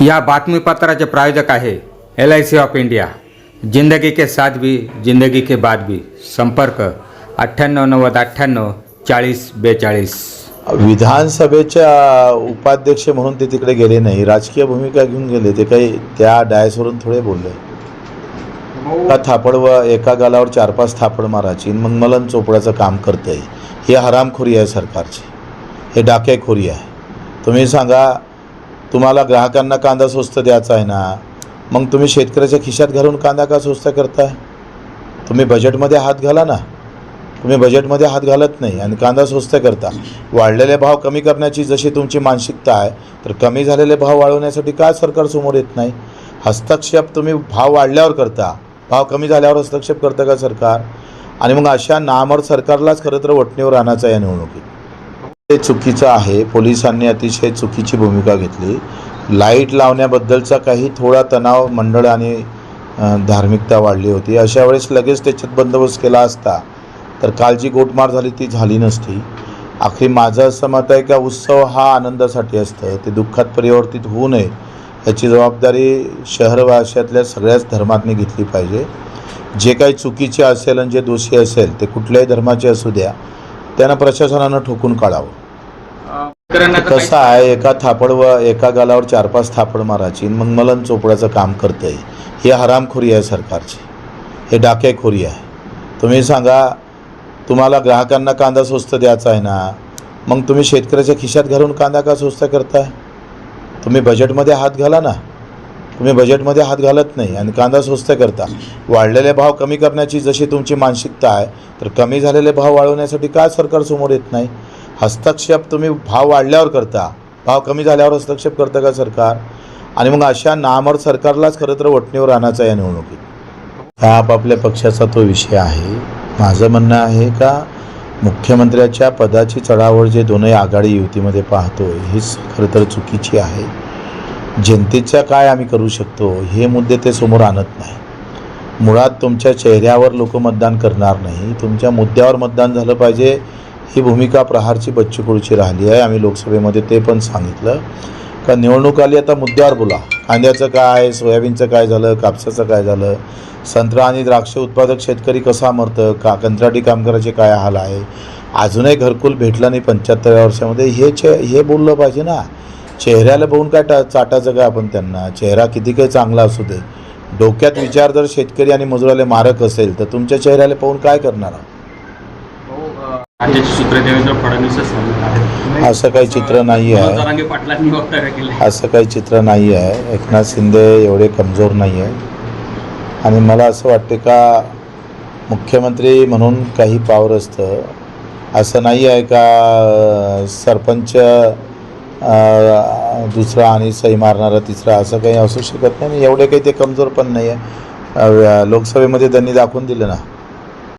या बातमीपत्राचे प्रायोजक आहे L I C of India जिंदगी के साथ भी जिंदगी के बाद भी. संपर्क अठ्ठ्याण्णव नव्वद अठ्ठ्याण्णव चाळीस बेचाळीस. विधानसभेच्या उपाध्यक्ष म्हणून ते तिकडे गेले नाही. राजकीय भूमिका घेऊन गेले. ते काही त्या डायसवरून थोडे बोलले. का थापड व एका गालावर चार पाच थापड मारायची? मग मलन चोपडाचं काम करतंय. ही हरामखोरी आहे सरकारची. हे डाकेखोरी आहे. तुम्ही सांगा तुम्हाला ग्राहकांना कांदा स्वस्त द्यायचा आहे ना मग तुम्ही शेतकऱ्याच्या खिशात घालून कांदा का स्वस्त करताय? तुम्ही बजेटमध्ये हात घाला ना. तुम्ही बजेटमध्ये हात घालत नाही आणि कांदा स्वस्त करता. वाढलेले भाव कमी करण्याची जशी तुमची मानसिकता आहे तर कमी झालेले भाव वाढवण्यासाठी काय सरकार समोर येत नाही? हस्तक्षेप तुम्ही भाव वाढल्यावर करता. भाव कमी झाल्यावर हस्तक्षेप करतं का सरकार? आणि मग अशा नामर सरकारलाच खरं तर वटणीवर आणायचं या निवडणुकीत. ते चुकीचं आहे. पोलिसांनी अतिशय चुकीची भूमिका घेतली. लाइट लावण्याबद्दलचा काही थोडा तणाव मंडळ आणि धार्मिकता वाढली होती. अशा वेळेस लगेच त्याच्यात बंदोबस्त केला असता तर काल जी गोटमार झाली ती झाली नसती. आखरी माझं असं मत आहे का उत्सव हा आनंदासाठी असतं. ते दुःखात परिवर्तित होऊ नये याची जबाबदारी शहरवाशातल्या सगळ्याच धर्मातनी घेतली पाहिजे. जे काही चुकीचे असेल आणि जे दोषी असेल ते कुठल्याही धर्माचे असू द्या. त्यांना प्रशासनानं ठोकून काढावं. कसं आहे एका थापड व एका गालावर चार पाच थापड मारायची मग मलन चोपडाचं काम करतंय. ही हरामखोरी आहे सरकारची. हे डाकेखोरी आहे. तुम्ही सांगा तुम्हाला ग्राहकांना कांदा स्वस्त द्यायचा आहे ना मग तुम्ही शेतकऱ्याच्या खिशात घालून कांदा का स्वस्त करताय? तुम्ही बजेटमध्ये हात घाला ना. तुम्ही बजेटमध्ये हात घालत नाही आणि कांदा स्वस्त करता. वाढलेले भाव कमी करण्याची जशी तुमची मानसिकता आहे तर कमी झालेले भाव वाढवण्यासाठी काय सरकार समोर येत नाही? हस्तक्षेप तुम्ही भाव वाढल्यावर करता. भाव कमी झाल्यावर हस्तक्षेप करता का सरकार? आणि मग अशा नामर सरकारलाच खरं तर वटणीवर आणायचा या निवडणुकीत. हा आपापल्या पक्षाचा तो विषय आहे? माझं म्हणणं आहे का मुख्यमंत्र्याच्या पदाची चढावळ जे दोनही आघाडी युतीमध्ये पाहतोय हीच खरं तर चुकीची आहे. जनतेच्या काय आम्ही करू शकतो हे मुद्दे ते समोर आणत नाही. मुळात तुमच्या चेहऱ्यावर लोक मतदान करणार नाही. तुमच्या मुद्द्यावर मतदान झालं पाहिजे ही भूमिका प्रहारची बच्चूकुळची राहिली आहे. आम्ही लोकसभेमध्ये ते पण सांगितलं. का निवडणूक आली आता मुद्द्यावर बोला. कांद्याचं काय सोयाबीनचं काय झालं कापसाचं काय झालं? संत्रा आणि द्राक्ष उत्पादक शेतकरी कसा मरतं? का कंत्राटी कामगाराचे काय हाल आहे? अजूनही घरकुल भेटलं नाही पंच्याहत्तराव्या वर्षामध्ये. हे चे हे बोललं पाहिजे ना. चेहऱ्याला बघून काय टा चाटायचं काय आपण त्यांना. चेहरा किती काही चांगला असू दे. डोक्यात विचार जर शेतकरी आणि मजुराला मारक असेल तर तुमच्या चेहऱ्याला पाहून काय करणार असं काही चित्र नाही आहे. असं काही चित्र नाही आहे. एकनाथ शिंदे एवढे कमजोर नाही आहे आणि मला असं वाटते का मुख्यमंत्री म्हणून काही पावर असतं. असं नाही आहे का सरपंच दुसरा आणि सही मारणारा तिसरा असं काही असू शकत नाही आणि एवढे काही ते कमजोर पण नाही आहे लोकसभेमध्ये त्यांनी दाखवून दिलं ना.